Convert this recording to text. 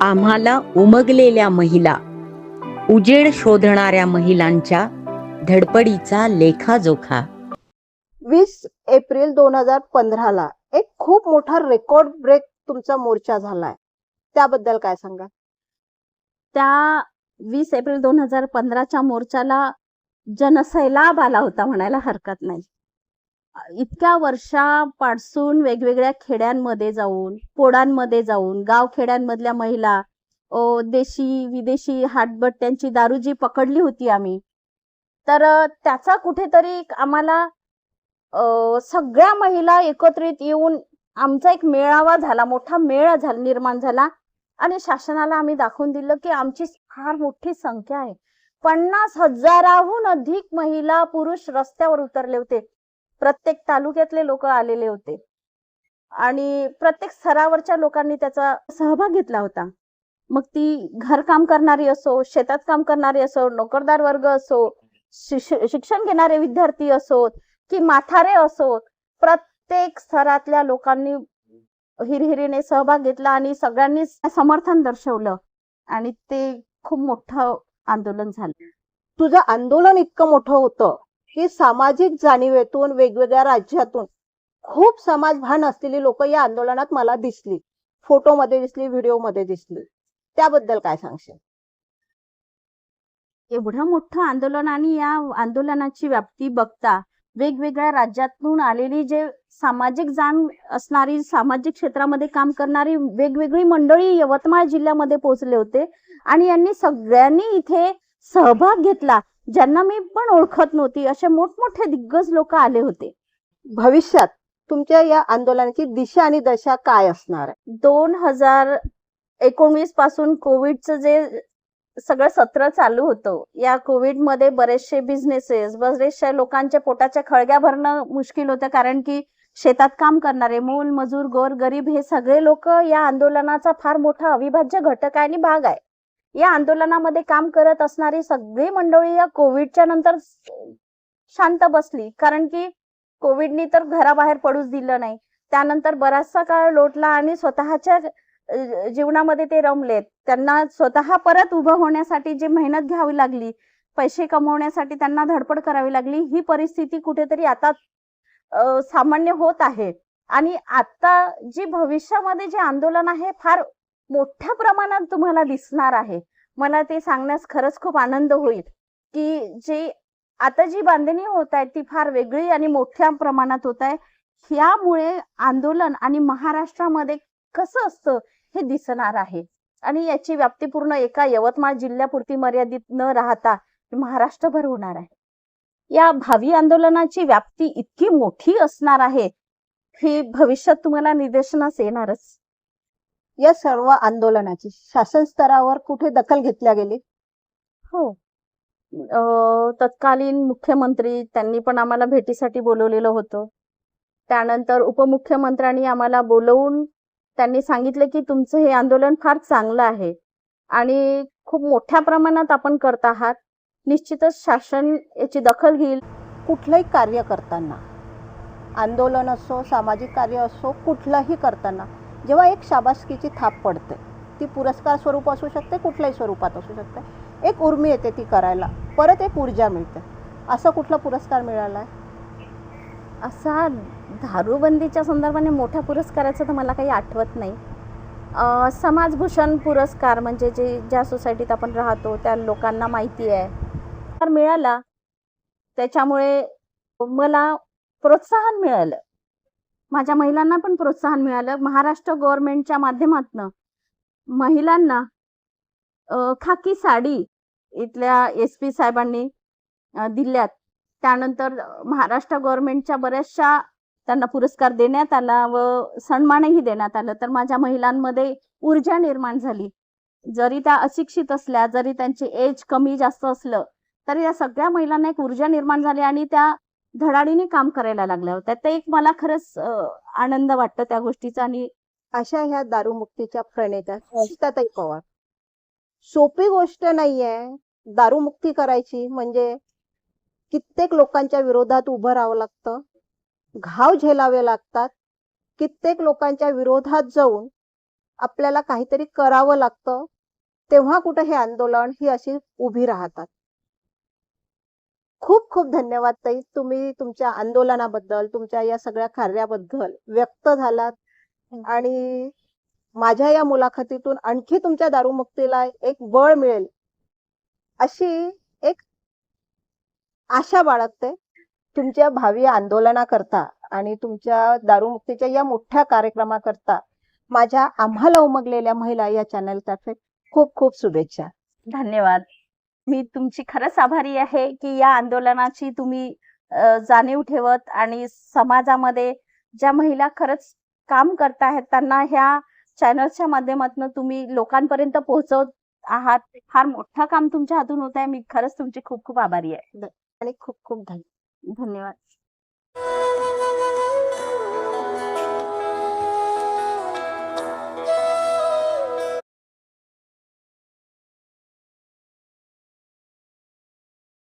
आम्हाला उमगलेल्या महिला उजेड शोधणाऱ्या महिलांच्या धडपडीचा लेखाजोखा. वीस एप्रिल दोन हजार पंधराला एक खूप मोठा रेकॉर्ड ब्रेक तुमचा मोर्चा झालाय. त्याबद्दल काय सांगा? त्या वीस एप्रिल दोन हजार पंधराच्या मोर्चाला जनसैलाब आला होता म्हणायला हरकत नाही. इतक्या वर्षापासून वेगवेगळ्या खेड्यांमध्ये जाऊन पोडांमध्ये जाऊन गाव खेड्यांमधल्या महिला देशी विदेशी हाटबट्ट्यांची दारू जी पकडली होती आम्ही तर त्याचा कुठेतरी आम्हाला सगळ्या महिला एकत्रित येऊन आमचा एक मेळावा झाला मोठा मेळा झाला निर्माण झाला आणि शासनाला आम्ही दाखवून दिलं की आमची फार मोठी संख्या आहे. पन्नास हजाराहून अधिक महिला पुरुष रस्त्यावर उतरले होते. प्रत्येक तालुक्यातले लोक आलेले होते. आणि प्रत्येक स्तरावरच्या लोकांनी त्याचा सहभाग घेतला होता. मग ती घरकाम करणारी असो शेतात काम करणारी असो नोकरदार वर्ग असो शिक्षण घेणारे विद्यार्थी असोत की माथारे असोत प्रत्येक स्तरातल्या लोकांनी हिरहिरीने सहभाग घेतला आणि सगळ्यांनी समर्थन दर्शवलं. आणि ते खूप मोठं आंदोलन झालं. तुझं आंदोलन इतकं मोठं होतं. की सामाजिक जाणीवेतून वेगवेगळ्या राज्यातून खूप समाजभान असलेली लोक या आंदोलनात मला दिसली. फोटोमध्ये दिसली व्हिडिओमध्ये दिसली. त्याबद्दल काय सांगशील? एवढं मोठं आंदोलन आणि या आंदोलनाची व्याप्ती बघता वेगवेगळ्या राज्यातून आलेली जे सामाजिक जाण असणारी सामाजिक क्षेत्रामध्ये काम करणारी वेगवेगळी मंडळी यवतमाळ जिल्ह्यामध्ये पोहोचले होते आणि यांनी सगळ्यांनी इथे सहभाग घेतला. ज्यांना मी पण ओळखत नव्हती असे मोठमोठे दिग्गज लोक आले होते. भविष्यात तुमच्या या आंदोलनाची दिशा आणि दशा काय असणार? आहे दोन हजार एकोणवीसपासून कोविडचं जे सगळं सत्र चालू होतं या कोविडमध्ये बरेचसे बिझनेसेस बरेचशा लोकांच्या पोटाच्या खळग्या भरणं मुश्किल होतं कारण की शेतात काम करणारे मूल मजूर गोर गरीब हे सगळे लोक या आंदोलनाचा फार मोठा अविभाज्य घटक आहे आणि भाग आहे. या आंदोलनामध्ये काम करत असणारी सगळी मंडळी या कोविडच्या नंतर शांत बसली. कारण की कोविडनी तर घराबाहेर पडूच दिलं नाही. त्यानंतर बराचसा काळ लोटला आणि स्वतःच्या जीवनामध्ये ते रमलेत. त्यांना स्वतः परत उभं होण्यासाठी जी मेहनत घ्यावी लागली पैसे कमवण्यासाठी त्यांना धडपड करावी लागली ही परिस्थिती कुठेतरी आता सामान्य होत आहे. आणि आता जी भविष्यामध्ये जे आंदोलन आहे फार मोठ्या प्रमाणात तुम्हाला दिसणार आहे. मला ते सांगण्यास खरंच खूप आनंद होईल की जे आता जी बांधणी होत आहे ती फार वेगळी आणि मोठ्या प्रमाणात होत आहे. ह्यामुळे आंदोलन आणि महाराष्ट्रामध्ये कसं असतं हे दिसणार आहे. आणि याची व्याप्ती पूर्ण एका यवतमाळ जिल्ह्यापुरती मर्यादित न राहता महाराष्ट्रभर होणार आहे. या भावी आंदोलनाची व्याप्ती इतकी मोठी असणार आहे ही भविष्यात तुम्हाला निदर्शनास येणारच. या सर्व आंदोलनाची शासन स्तरावर कुठे दखल घेतल्या गेली? हो. अ, तत्कालीन मुख्यमंत्री त्यांनी पण आम्हाला भेटीसाठी बोलवलेलं होतं. त्यानंतर उपमुख्यमंत्र्यांनी आम्हाला बोलवून त्यांनी सांगितलं की तुमचं हे आंदोलन फार चांगलं आहे आणि खूप मोठ्या प्रमाणात आपण करत आहात. निश्चितच शासन याची दखल घेईल. कुठलंही कार्य करताना आंदोलन असो सामाजिक कार्य असो कुठलंही करताना जेव्हा एक शाबासकीची थाप पडते ती पुरस्कार स्वरूप असू शकते कुठल्याही स्वरूपात असू शकते. एक उर्मी येते ती करायला परत एक ऊर्जा मिळते. असा कुठला पुरस्कार मिळाला आहे असा दारूबंदीच्या संदर्भाने मोठ्या पुरस्काराचं तर मला काही आठवत नाही. समाजभूषण पुरस्कार म्हणजे जे ज्या सोसायटीत आपण राहतो त्या लोकांना माहिती आहे. तर मिळाला त्याच्यामुळे मला प्रोत्साहन मिळालं. माझ्या महिलांना पण प्रोत्साहन मिळालं. महाराष्ट्र गव्हर्नमेंटच्या माध्यमातनं महिलांना खाकी साडी इथल्या एस पी साहेबांनी दिल्यात. त्यानंतर महाराष्ट्र गव्हर्नमेंटच्या बऱ्याचशा त्यांना पुरस्कार देण्यात आला व सन्मानही देण्यात आलं. तर माझ्या महिलांमध्ये ऊर्जा निर्माण झाली. जरी त्या अशिक्षित असल्या जरी त्यांची एज कमी जास्त असलं तरी या सगळ्या महिलांना एक ऊर्जा निर्माण झाली आणि त्या धडाडीने काम करायला लागल्या होत्या. ते एक मला खरंच आनंद वाटतं त्या गोष्टीचा आणि अशा ह्या दारूमुक्तीच्या प्रणेत्या सीताताई पवार. सोपी गोष्ट नाहीये दारूमुक्ती करायची म्हणजे कित्येक लोकांच्या विरोधात उभं राहावं लागतं घाव झेलावे लागतात कित्येक लोकांच्या विरोधात जाऊन आपल्याला काहीतरी करावं लागतं तेव्हा कुठं हे आंदोलन ही अशी उभी राहतात. खूप खूप धन्यवाद ताई. तुम्ही तुमच्या आंदोलनाबद्दल तुमच्या या सगळ्या कार्याबद्दल व्यक्त झालात. आणि माझ्या या मुलाखतीतून आणखी तुमच्या दारूमुक्तीला एक बळ मिळेल अशी एक आशा बाळगते. तुमच्या भावी आंदोलनाकरता आणि तुमच्या दारूमुक्तीच्या या मोठ्या कार्यक्रमाकरता माझ्या आम्हाला उमगलेल्या महिला या चॅनलतर्फे खूप खूप शुभेच्छा. धन्यवाद. मी तुमची खरंच आभारी आहे की या आंदोलनाची तुम्ही जाणीव ठेवत आणि समाजामध्ये ज्या महिला खरंच काम करत आहेत त्यांना ह्या चॅनलच्या माध्यमातून तुम्ही लोकांपर्यंत पोहोचवत आहात. फार मोठं काम तुमच्या हातून होत आहे. मी खरंच तुमची खूप खूप आभारी आहे. आणि खूप खूप धन्यवाद धन्यवाद.